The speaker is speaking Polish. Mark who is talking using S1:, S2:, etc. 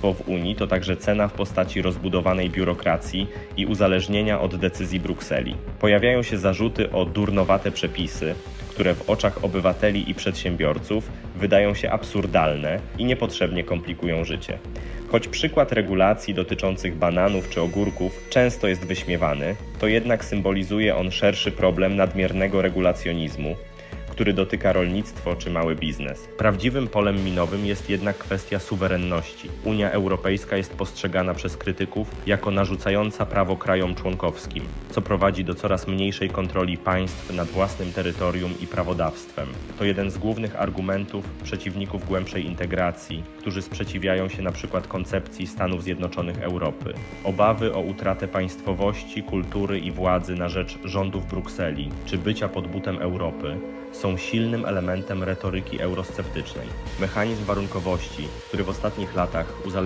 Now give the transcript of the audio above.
S1: członkostwo w Unii to także cena w postaci rozbudowanej biurokracji i uzależnienia od decyzji Brukseli. Pojawiają się zarzuty o durnowate przepisy, które w oczach obywateli i przedsiębiorców wydają się absurdalne i niepotrzebnie komplikują życie. Choć przykład regulacji dotyczących bananów czy ogórków często jest wyśmiewany, to jednak symbolizuje on szerszy problem nadmiernego regulacjonizmu, który dotyka rolnictwo czy mały biznes. Prawdziwym polem minowym jest jednak kwestia suwerenności. Unia Europejska jest postrzegana przez krytyków jako narzucająca prawo krajom członkowskim, co prowadzi do coraz mniejszej kontroli państw nad własnym terytorium i prawodawstwem. To jeden z głównych argumentów przeciwników głębszej integracji, którzy sprzeciwiają się przykład koncepcji Stanów Zjednoczonych Europy. Obawy o utratę państwowości, kultury i władzy na rzecz rządów Brukseli czy bycia pod butem Europy są silnym elementem retoryki eurosceptycznej. Mechanizm warunkowości, który w ostatnich latach uzależnił